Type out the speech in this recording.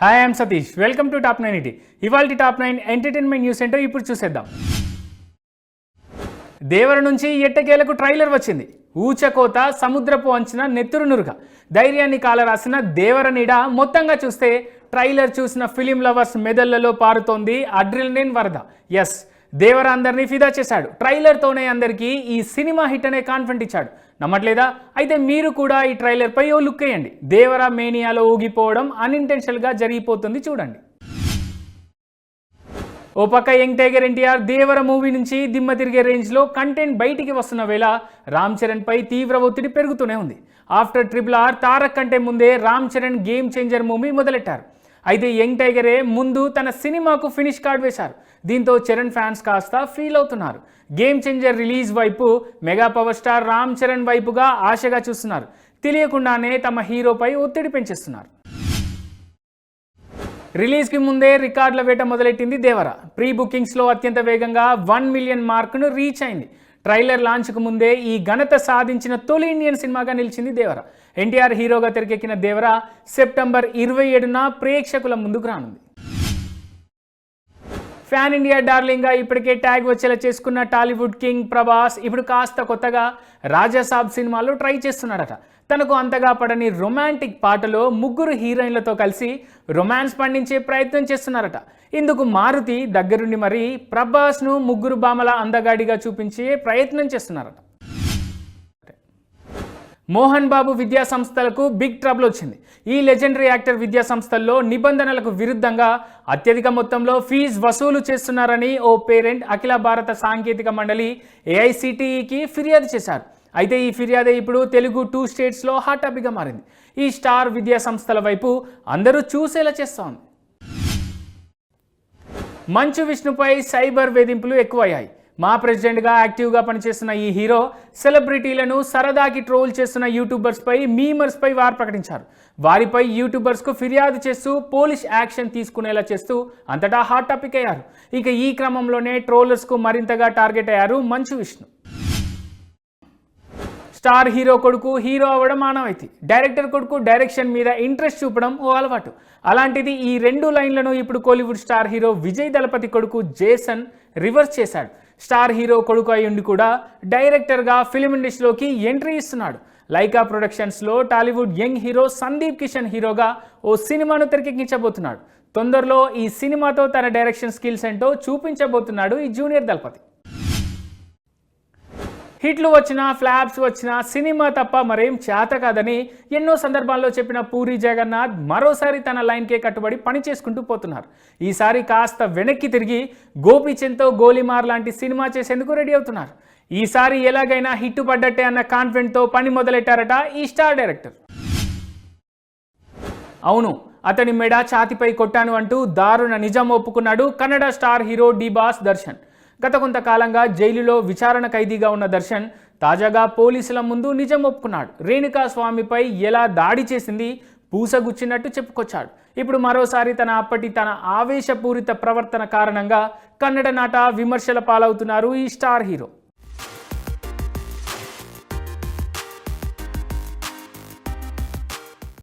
Hi I'm Satish welcome to top nine ET ఇవాళ top nine entertainment news ఏంటో ఇప్పుడు చూసేద్దాం. దేవర నుంచి ఎట్టకేలకు ట్రైలర్ వచ్చింది. ఊచకోత సముద్రపు అంచున నెత్తురు నురుగ. ధైర్యాన్ని కాలరాసిన దేవర నీడ మొత్తంగా చూస్తే ట్రైలర్ చూసిన ఫిలిం లవర్స్ మెదళ్ళలో పారుతోంది అడ్రిలిన్ వరద. ఎస్ దేవర అందరినీ ఫిదా చేశాడు. ట్రైలర్తోనే అందరికీ ఈ సినిమా హిట్ అనే కాన్ఫిడెంట్ ఇచ్చాడు. నమ్మట్లేదా? అయితే మీరు కూడా ఈ ట్రైలర్పై ఓ లుక్ వేయండి. దేవర మేనియాలో ఊగిపోవడం అన్ఇంటెన్షనల్గా జరిగిపోతుంది చూడండి. ఓ పక్క young tiger NTR Devara movie నుంచి దిమ్మ తిరిగే రేంజ్లో కంటెంట్ బయటికి వస్తున్న వేళ రామ్ చరణ్ పై తీవ్ర ఒత్తిడి పెరుగుతూనే ఉంది. ఆఫ్టర్ ట్రిపుల్ ఆర్ తారక్ కంటే ముందే Ram Charan game changer movie మొదలెట్టారు. అయితే యంగ్ టైగరే ముందు తన సినిమాకు ఫినిష్ కార్డ్ వేశారు. దీంతో చరణ్ ఫ్యాన్స్ కాస్త ఫీల్ అవుతున్నారు. గేమ్ చేంజర్ రిలీజ్ వైపు mega power star Ram Charan వైపుగా ఆశగా చూస్తున్నారు. తెలియకుండానే తమ హీరోపై ఒత్తిడి పెంచేస్తున్నారు. రిలీజ్కి ముందే రికార్డుల వేట మొదలెట్టింది దేవర. ప్రీ బుకింగ్స్లో అత్యంత వేగంగా వన్ మిలియన్ మార్కును రీచ్ అయింది. ట్రైలర్ లాంచ్కు ముందే ఈ ఘనత సాధించిన తొలి ఇండియన్ సినిమాగా నిలిచింది దేవర. ఎన్టీఆర్ హీరోగా తెరకెక్కిన దేవర సెప్టెంబర్ ఇరవై ఏడున ప్రేక్షకుల ముందుకు రానుంది. ఫ్యాన్ ఇండియా డార్లింగ్గా ఇప్పటికే ట్యాగ్ వచ్చేలా చేసుకున్న టాలీవుడ్ కింగ్ ప్రభాస్ ఇప్పుడు కాస్త కొత్తగా రాజాసాబ్ సినిమాలో ట్రై చేస్తున్నాడట. తనకు అంతగా పడని రొమాంటిక్ పాటలో ముగ్గురు హీరోయిన్లతో కలిసి రొమాన్స్ పండించే ప్రయత్నం చేస్తున్నారట. ఇందుకు మారుతి దగ్గరుండి మరి ప్రభాస్ను ముగ్గురు బామల అందగాడిగా చూపించే ప్రయత్నం చేస్తున్నారట. మోహన్ బాబు విద్యా సంస్థలకు బిగ్ ట్రబుల్ వచ్చింది. ఈ లెజెండరీ యాక్టర్ విద్యా సంస్థల్లో నిబంధనలకు విరుద్ధంగా అత్యధిక మొత్తంలో ఫీజు వసూలు చేస్తున్నారని ఓ పేరెంట్ అఖిల భారత సాంకేతిక మండలి ఏఐసిటిఈకి ఫిర్యాదు చేశారు. అయితే ఈ ఫిర్యాదు ఇప్పుడు తెలుగు టూ స్టేట్స్లో హాట్ టాపిక్గా మారింది. ఈ స్టార్ విద్యా సంస్థల వైపు అందరూ చూసేలా చేస్తోంది. మంచు విష్ణుపై సైబర్ వేధింపులు ఎక్కువయ్యాయి. మా ప్రెసిడెంట్గా యాక్టివ్గా పనిచేస్తున్న ఈ హీరో సెలబ్రిటీలను సరదాకి ట్రోల్ చేస్తున్న యూట్యూబర్స్పై మీమర్స్పై వారు ప్రకటించారు. వారిపై యూట్యూబర్స్కు ఫిర్యాదు చేస్తూ పోలీస్ యాక్షన్ తీసుకునేలా చేస్తూ అంతటా హాట్ టాపిక్ అయ్యారు. ఇక ఈ క్రమంలోనే ట్రోలర్స్కు మరింతగా టార్గెట్ అయ్యారు మంచు విష్ణు. స్టార్ హీరో కొడుకు హీరో అవ్వడం ఆనవాయితీ డైరెక్టర్ కొడుకు డైరెక్షన్ మీద ఇంట్రెస్ట్ చూపడం ఓ అలవాటు. అలాంటిది ఈ రెండు లైన్లను ఇప్పుడు Kollywood star hero Vijay Thalapathy కొడుకు జేసన్ రివర్స్ చేశాడు. స్టార్ హీరో కొడుకు అయి ఉండి కూడా డైరెక్టర్గా ఫిలిం ఇండస్ట్రీలోకి ఎంట్రీ ఇస్తున్నాడు. Lyca ప్రొడక్షన్స్లో Tollywood young hero Sandeep Kishan హీరోగా ఓ సినిమాను తెరకెక్కించబోతున్నాడు. తొందరలో ఈ సినిమాతో తన డైరెక్షన్ స్కిల్స్ ఏంటో చూపించబోతున్నాడు ఈ జూనియర్ దళపతి. హిట్లు వచ్చినా ఫ్లాప్స్ వచ్చినా సినిమా తప్ప మరేం చేత కాదని ఎన్నో సందర్భాల్లో చెప్పిన పూరి జగన్నాథ్ మరోసారి తన లైన్కే కట్టుబడి పని చేసుకుంటూ పోతున్నారు. ఈసారి కాస్త వెనక్కి తిరిగి గోపీచంద్తో గోలీమార్ లాంటి సినిమా చేసేందుకు రెడీ అవుతున్నారు. ఈసారి ఎలాగైనా హిట్ పడ్డట్టే అన్న కాన్ఫిడెంట్తో పని మొదలెట్టారట ఈ స్టార్ డైరెక్టర్. అవును అతని మెడ ఛాతిపై కొట్టాను అంటూ దారుణ నిజం ఒప్పుకున్నాడు Kannada star hero D Boss Darshan. గత కొంతకాలంగా జైలులో విచారణ ఖైదీగా ఉన్న దర్శన్ తాజాగా పోలీసుల ముందు నిజం ఒప్పుకున్నాడు. రేణుకా స్వామిపై ఎలా దాడి చేసింది పూసగుచ్చినట్టు చెప్పుకొచ్చాడు. ఇప్పుడు మరోసారి తన అప్పటి తన ఆవేశపూరిత ప్రవర్తన కారణంగా కన్నడ నాట విమర్శల పాలవుతున్నారు ఈ స్టార్ హీరో.